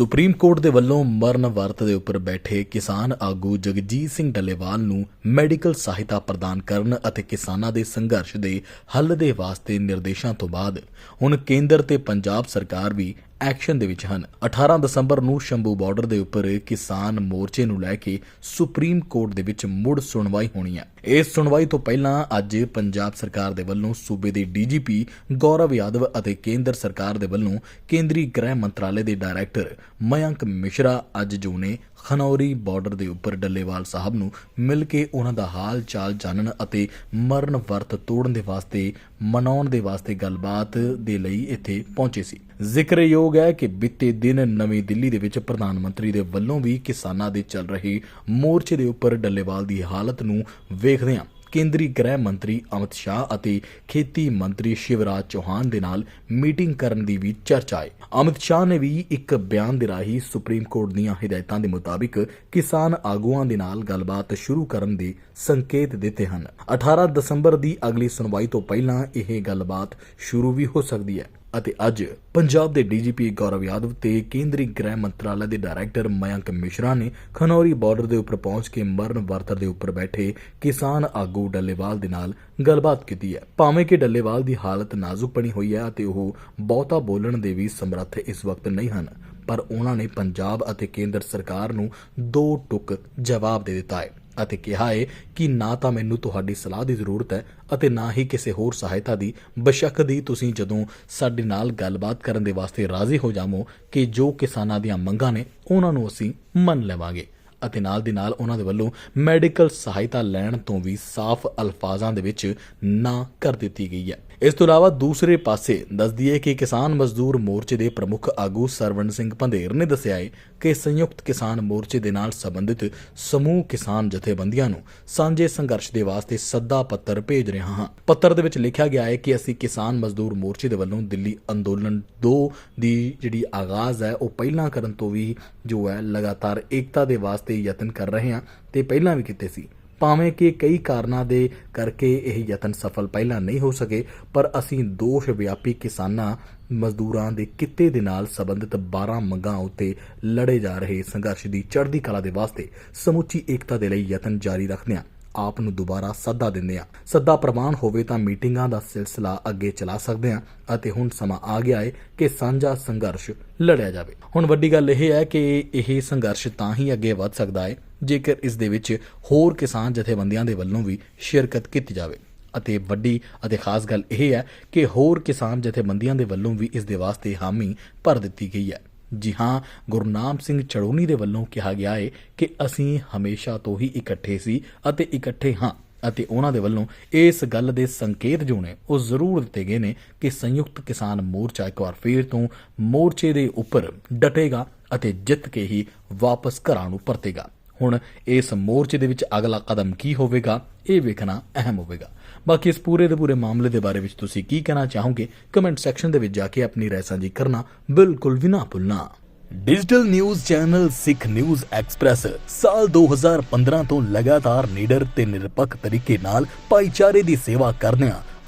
Supreme court ਦੇ ਵੱਲੋਂ ਮਰਨ ਵਰਤ ਦੇ ਉੱਪਰ ਬੈਠੇ ਕਿਸਾਨ ਆਗੂ ਜਗਜੀਤ ਸਿੰਘ ਡੱਲੇਵਾਲ ਨੂੰ ਮੈਡੀਕਲ ਸਹਾਇਤਾ ਪ੍ਰਦਾਨ ਕਰਨ ਅਤੇ ਕਿਸਾਨਾਂ ਦੇ ਸੰਘਰਸ਼ ਦੇ ਹੱਲ ਦੇ ਵਾਸਤੇ ਨਿਰਦੇਸ਼ਾਂ ਤੋਂ ਬਾਅਦ ਹੁਣ ਕੇਂਦਰ ਤੇ ਪੰਜਾਬ ਸਰਕਾਰ ਵੀ ਐਕਸ਼ਨ ਦੇ ਵਿੱਚ ਹਨ। 18 ਦਸੰਬਰ ਨੂੰ ਸ਼ੰਭੂ ਬਾਰਡਰ ਦੇ ਉੱਪਰ ਕਿਸਾਨ ਮੋਰਚੇ ਨੂੰ ਲੈ ਕੇ ਸੁਪਰੀਮ ਕੋਰਟ ਦੇ ਵਿੱਚ ਮੁੜ ਸੁਣਵਾਈ ਹੋਣੀ ਹੈ। ਇਸ ਸੁਣਵਾਈ ਤੋਂ ਪਹਿਲਾਂ ਅੱਜ ਪੰਜਾਬ ਸਰਕਾਰ ਦੇ ਵੱਲੋਂ ਸੂਬੇ ਦੇ ਡੀਜੀਪੀ ਗੌਰਵ ਯਾਦਵ ਅਤੇ ਕੇਂਦਰ ਸਰਕਾਰ ਦੇ ਵੱਲੋਂ ਕੇਂਦਰੀ ਗ੍ਰਹਿ ਮੰਤਰਾਲੇ ਦੇ ਡਾਇਰੈਕਟਰ ਮਯੰਕ ਮਿਸ਼ਰਾ ਅੱਜ ਜੋ ਨੇ ਖਨੌਰੀ ਬਾਰਡਰ ਦੇ ਉੱਪਰ ਡੱਲੇਵਾਲ ਸਾਹਿਬ ਨੂੰ ਮਿਲ ਕੇ ਉਹਨਾਂ ਦਾ ਹਾਲ ਚਾਲ ਜਾਣਨ ਅਤੇ ਮਰਨ ਵਰਤ ਤੋੜਨ ਦੇ ਵਾਸਤੇ, ਮਨਾਉਣ ਦੇ ਵਾਸਤੇ ਗੱਲਬਾਤ ਦੇ ਲਈ ਇੱਥੇ ਪਹੁੰਚੇ ਸੀ। ਜ਼ਿਕਰਯੋਗ ਹੈ ਕਿ ਬੀਤੇ ਦਿਨ ਨਵੀਂ ਦਿੱਲੀ ਦੇ ਵਿੱਚ ਪ੍ਰਧਾਨ ਮੰਤਰੀ ਦੇ ਵੱਲੋਂ ਵੀ ਕਿਸਾਨਾਂ ਦੇ ਚੱਲ ਰਹੇ ਮੋਰਚੇ ਦੇ ਉੱਪਰ ਡੱਲੇਵਾਲ ਦੀ ਹਾਲਤ ਨੂੰ ਵੇਖਦਿਆਂ ਕੇਂਦਰੀ ਗ੍ਰਹਿ ਮੰਤਰੀ ਅਮਿਤ ਸ਼ਾਹ ਅਤੇ ਖੇਤੀ ਮੰਤਰੀ ਸ਼ਿਵਰਾਜ ਚੌਹਾਨ ਦੇ ਨਾਲ ਮੀਟਿੰਗ ਕਰਨ ਦੀ ਵੀ ਚਰਚਾ ਹੈ। ਅਮਿਤ ਸ਼ਾਹ ਨੇ ਵੀ ਇੱਕ ਬਿਆਨ ਦੇ ਰਾਹੀਂ ਸੁਪਰੀਮ ਕੋਰਟ ਦੀਆਂ ਹਦਾਇਤਾਂ ਦੇ ਮੁਤਾਬਿਕ ਕਿਸਾਨ ਆਗੂਆਂ ਦੇ ਨਾਲ ਗੱਲਬਾਤ ਸ਼ੁਰੂ ਕਰਨ ਦੇ ਸੰਕੇਤ ਦਿੱਤੇ ਹਨ। 18 ਦਸੰਬਰ ਦੀ ਅਗਲੀ ਸੁਣਵਾਈ ਤੋਂ ਪਹਿਲਾਂ ਇਹ ਗੱਲਬਾਤ ਸ਼ੁਰੂ ਵੀ ਹੋ ਸਕਦੀ ਹੈ। ਅਤੇ ਅੱਜ ਪੰਜਾਬ ਦੇ ਡੀਜੀਪੀ ਗੌਰਵ ਯਾਦਵ ਤੇ ਕੇਂਦਰੀ ਗ੍ਰਹਿ ਮੰਤਰਾਲੇ ਦੇ ਡਾਇਰੈਕਟਰ ਮਯੰਕ ਮਿਸ਼ਰਾ ਨੇ ਖਨੌਰੀ ਬਾਰਡਰ ਦੇ ਉੱਪਰ ਪਹੁੰਚ ਕੇ ਮਰਨ ਵਰਤਰ ਦੇ ਉੱਪਰ ਬੈਠੇ ਕਿਸਾਨ ਆਗੂ ਡੱਲੇਵਾਲ ਦੇ ਨਾਲ ਗੱਲਬਾਤ ਕੀਤੀ ਹੈ। ਭਾਵੇਂ ਕਿ ਡੱਲੇਵਾਲ ਦੀ ਹਾਲਤ ਨਾਜ਼ੁਕ ਬਣੀ ਹੋਈ ਹੈ ਅਤੇ ਉਹ ਬਹੁਤਾ ਬੋਲਣ ਦੇ ਵੀ ਸਮਰੱਥ ਇਸ ਵਕਤ ਨਹੀਂ ਹਨ, ਪਰ ਉਹਨਾਂ ਨੇ ਪੰਜਾਬ ਅਤੇ ਕੇਂਦਰ ਸਰਕਾਰ ਨੂੰ ਦੋ ਟੁਕ ਜਵਾਬ ਦੇ ਦਿੱਤਾ ਹੈ। ਅਤੇ ਕਿਹਾ ਏ ਕਿ ਨਾ ਤਾਂ ਮੈਨੂੰ ਤੁਹਾਡੀ ਸਲਾਹ ਦੀ ਜ਼ਰੂਰਤ ਹੈ ਅਤੇ ਨਾ ਹੀ ਕਿਸੇ ਹੋਰ ਸਹਾਇਤਾ ਦੀ। ਬਸ਼ੱਕ ਦੀ ਤੁਸੀਂ ਜਦੋਂ ਸਾਡੇ ਨਾਲ ਗੱਲਬਾਤ ਕਰਨ ਦੇ ਵਾਸਤੇ ਰਾਜ਼ੀ ਹੋ ਜਾਵੋ ਕਿ ਜੋ ਕਿਸਾਨਾਂ ਦੀਆਂ ਮੰਗਾਂ ਨੇ, ਉਹਨਾਂ ਨੂੰ ਅਸੀਂ ਮੰਨ ਲਵਾਂਗੇ। ਅਤੇ ਨਾਲ ਦੀ ਨਾਲ ਉਹਨਾਂ ਦੇ ਵੱਲੋਂ ਮੈਡੀਕਲ ਸਹਾਇਤਾ ਲੈਣ ਤੋਂ ਵੀ ਸਾਫ਼ ਅਲਫਾਜ਼ਾਂ ਦੇ ਵਿੱਚ ਨਾ ਕਰ ਦਿੱਤੀ ਗਈ ਹੈ। ਇਸ ਤੋਂ ਇਲਾਵਾ ਦੂਸਰੇ ਪਾਸੇ ਦੱਸ ਦਈਏ ਕਿ ਕਿਸਾਨ ਮਜ਼ਦੂਰ ਮੋਰਚੇ ਦੇ ਪ੍ਰਮੁੱਖ ਆਗੂ ਸਰਵਣ ਸਿੰਘ ਪੰਧੇਰ ਨੇ ਦੱਸਿਆ ਹੈ ਕਿ ਸੰਯੁਕਤ ਕਿਸਾਨ ਮੋਰਚੇ ਦੇ ਨਾਲ ਸੰਬੰਧਿਤ ਸਮੂਹ ਕਿਸਾਨ ਜਥੇਬੰਦੀਆਂ ਨੂੰ ਸਾਂਝੇ ਸੰਘਰਸ਼ ਦੇ ਵਾਸਤੇ ਸੱਦਾ ਪੱਤਰ ਭੇਜ ਰਿਹਾ ਹਾਂ। ਪੱਤਰ ਦੇ ਵਿੱਚ ਲਿਖਿਆ ਗਿਆ ਹੈ ਕਿ ਅਸੀਂ ਕਿਸਾਨ ਮਜ਼ਦੂਰ ਮੋਰਚੇ ਦੇ ਵੱਲੋਂ ਦਿੱਲੀ ਅੰਦੋਲਨ 2 ਦੀ ਜਿਹੜੀ ਆਗਾਜ਼ ਹੈ, ਉਹ ਪਹਿਲਾਂ ਕਰਨ ਤੋਂ ਵੀ ਜੋ ਹੈ, ਲਗਾਤਾਰ ਏਕਤਾ ਦੇ ਵਾਸਤੇ ਯਤਨ ਕਰ ਰਹੇ ਹਾਂ ਤੇ ਪਹਿਲਾਂ ਵੀ ਕੀਤੇ ਸੀ। ਭਾਵੇਂ ਕਿ ਕਈ ਕਾਰਨਾਂ ਦੇ ਕਰਕੇ ਇਹ ਯਤਨ ਸਫਲ ਪਹਿਲਾਂ ਨਹੀਂ ਹੋ ਸਕੇ, ਪਰ ਅਸੀਂ ਦੋਸ਼ ਵਿਆਪੀ ਕਿਸਾਨਾਂ, ਮਜ਼ਦੂਰਾਂ ਦੇ ਕਿੱਤੇ ਦੇ ਨਾਲ ਸੰਬੰਧਿਤ 12 ਮੰਗਾਂ ਉੱਤੇ ਲੜੇ ਜਾ ਰਹੇ ਸੰਘਰਸ਼ ਦੀ ਚੜ੍ਹਦੀ ਕਲਾ ਦੇ ਵਾਸਤੇ ਸਮੁੱਚੀ ਏਕਤਾ ਦੇ ਲਈ ਯਤਨ ਜਾਰੀ ਰੱਖਦੇ ਹਾਂ ਆਪ ਨੂੰ ਦੁਬਾਰਾ ਸੱਦਾ ਦਿੰਦੇ ਹਾਂ ਸੱਦਾ ਪ੍ਰਵਾਨ ਹੋਵੇ ਤਾਂ ਮੀਟਿੰਗਾਂ ਦਾ ਸਿਲਸਿਲਾ ਅੱਗੇ ਚਲਾ ਸਕਦੇ ਹਾਂ ਅਤੇ ਹੁਣ ਸਮਾਂ ਆ ਗਿਆ ਹੈ ਕਿ ਸਾਂਝਾ ਸੰਘਰਸ਼ ਲੜਿਆ ਜਾਵੇ। ਹੁਣ ਵੱਡੀ ਗੱਲ ਇਹ ਹੈ ਕਿ ਇਹ ਸੰਘਰਸ਼ ਤਾਂ ਹੀ ਅੱਗੇ ਵਧ ਸਕਦਾ ਹੈ ਜੇਕਰ ਇਸ ਦੇ ਵਿੱਚ ਹੋਰ ਕਿਸਾਨ ਜਥੇਬੰਦੀਆਂ ਦੇ ਵੱਲੋਂ ਵੀ ਸ਼ਿਰਕਤ ਕੀਤੀ ਜਾਵੇ। ਅਤੇ ਵੱਡੀ ਅਤੇ ਖਾਸ ਗੱਲ ਇਹ ਹੈ ਕਿ ਹੋਰ ਕਿਸਾਨ ਜਥੇਬੰਦੀਆਂ ਦੇ ਵੱਲੋਂ ਵੀ ਇਸ ਦੇ ਵਾਸਤੇ ਹਾਮੀ ਭਰ ਦਿੱਤੀ ਗਈ ਹੈ। ਜੀ ਹਾਂ, ਗੁਰਨਾਮ ਸਿੰਘ ਚੜੂਨੀ ਦੇ ਵੱਲੋਂ ਕਿਹਾ ਗਿਆ ਹੈ ਕਿ ਅਸੀਂ ਹਮੇਸ਼ਾ ਤੋਂ ਹੀ ਇਕੱਠੇ ਸੀ ਅਤੇ ਇਕੱਠੇ ਹਾਂ ਅਤੇ ਉਹਨਾਂ ਦੇ ਵੱਲੋਂ ਇਸ ਗੱਲ ਦੇ ਸੰਕੇਤ ਜੋ ਨੇ ਉਹ ਜ਼ਰੂਰ ਦਿੱਤੇ ਗਏ ਨੇ ਕਿ ਸੰਯੁਕਤ ਕਿਸਾਨ ਮੋਰਚਾ ਇੱਕ ਵਾਰ ਫੇਰ ਤੋਂ ਮੋਰਚੇ ਦੇ ਉੱਪਰ ਡਟੇਗਾ ਅਤੇ ਜਿੱਤ ਕੇ ਹੀ ਵਾਪਸ ਘਰਾਂ ਨੂੰ ਪਰਤੇਗਾ। ਹੁਣ ਇਸ ਮੋਰਚੇ ਦੇ ਵਿੱਚ ਅਗਲਾ ਕਦਮ ਕੀ ਹੋਵੇਗਾ, ਇਹ ਵੇਖਣਾ ਅਹਿਮ ਹੋਵੇਗਾ। ਬਾਕੀ ਇਸ ਪੂਰੇ ਦੇ ਪੂਰੇ ਮਾਮਲੇ ਦੇ ਬਾਰੇ ਵਿੱਚ ਤੁਸੀਂ ਕੀ ਕਹਿਣਾ ਚਾਹੋਗੇ ਕਮੈਂਟ ਸੈਕਸ਼ਨ ਦੇ ਵਿੱਚ ਜਾ ਕੇ ਆਪਣੀ ਰਾਏ ਸਾਂਝੀ ਕਰਨਾ ਬਿਲਕੁਲ ਵੀ ਨਾ ਭੁੱਲਣਾ। Digital news channel Sikh News Express ਸਾਲ 2015 ਤੋਂ ਲਗਾਤਾਰ ਨੀਡਰ ਤੇ ਨਿਰਪੱਖ ਤਰੀਕੇ ਨਾਲ ਭਾਈਚਾਰੇ ਦੀ ਸੇਵਾ ਕਰਦਿਆਂ